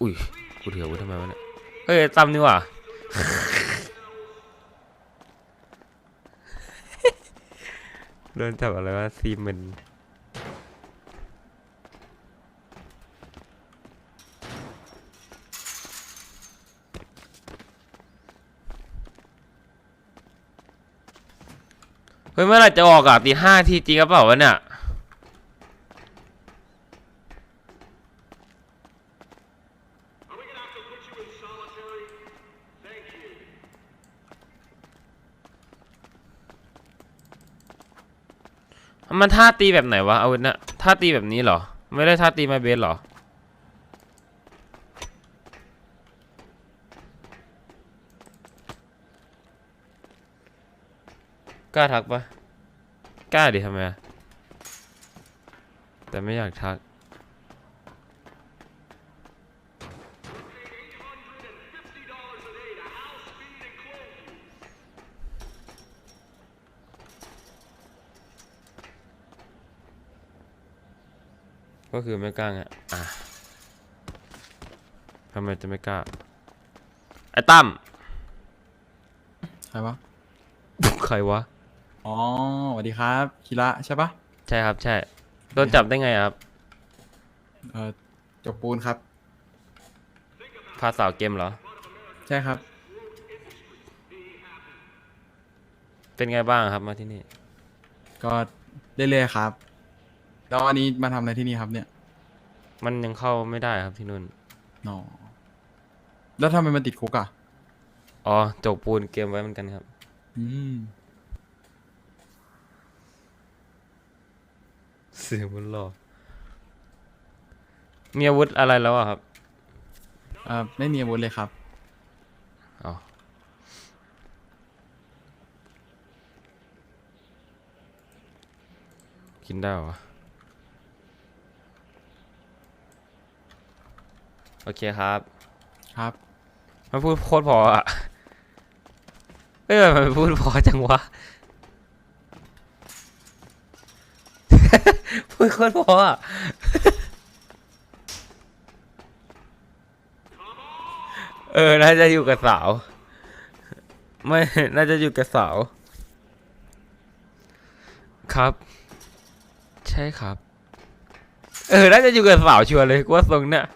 อุ้ยกูถืออาวุธทำไมวะเนี่ยเอ้ยตั้มนี่หว่าโดนจับอะไรวะซีเมนต์เฮ้ยเมื่อไหรจะออกอะตีห้าทีจริงหรือเปล่าวะเนี่ย มันท่าตีแบบไหนวะเอาวุธนะท่าตีแบบนี้เหรอ ไม่ได้ท่าตีไม้เบสเหรอ กล้าทักปะกล้าดิทำไม แต่ไม่อยากทัก ก็คือไม่กล้าไงอะทำไมจะไม่กล้า ไอ้ตั้มใครวะ ใครวะ อ๋อสวัสดีครับคิระใช่ปะใช่ครับใช่ โดนจับได้ไงครับ เอ่อจกปูนครับ พาสาวเกมเหรอ ใช่ครับ เป็นไงบ้างครับมาที่นี่ ก็เรื่อยๆครับ แล้วอันนี้มาทำอะไรที่นี่ครับเนี่ยมันยังเข้าไม่ได้ครับที่นู่น นอแล้วทำไมมันติดคุกอะ อ๋อจกปูนเกมไว้เหมือนกันครับ อืม เสียงมันหลอกมีอาวุธอะไรแล้วอะครับเอ่อไม่มีอาวุธเลยครับ อ๋อ กินได้เหรอ โอเคครับครับ มันพูดโคตรพออะ เออมันพูดพอจังวะ พูดโคตรพออะ เออ น่าจะอยู่กับสาว ไม่ น่าจะอยู่กับสาว ครับ ใช่ครับ เออ น่าจะอยู่กับสาวชัวร์เลยกูว่าทรงเนี่ย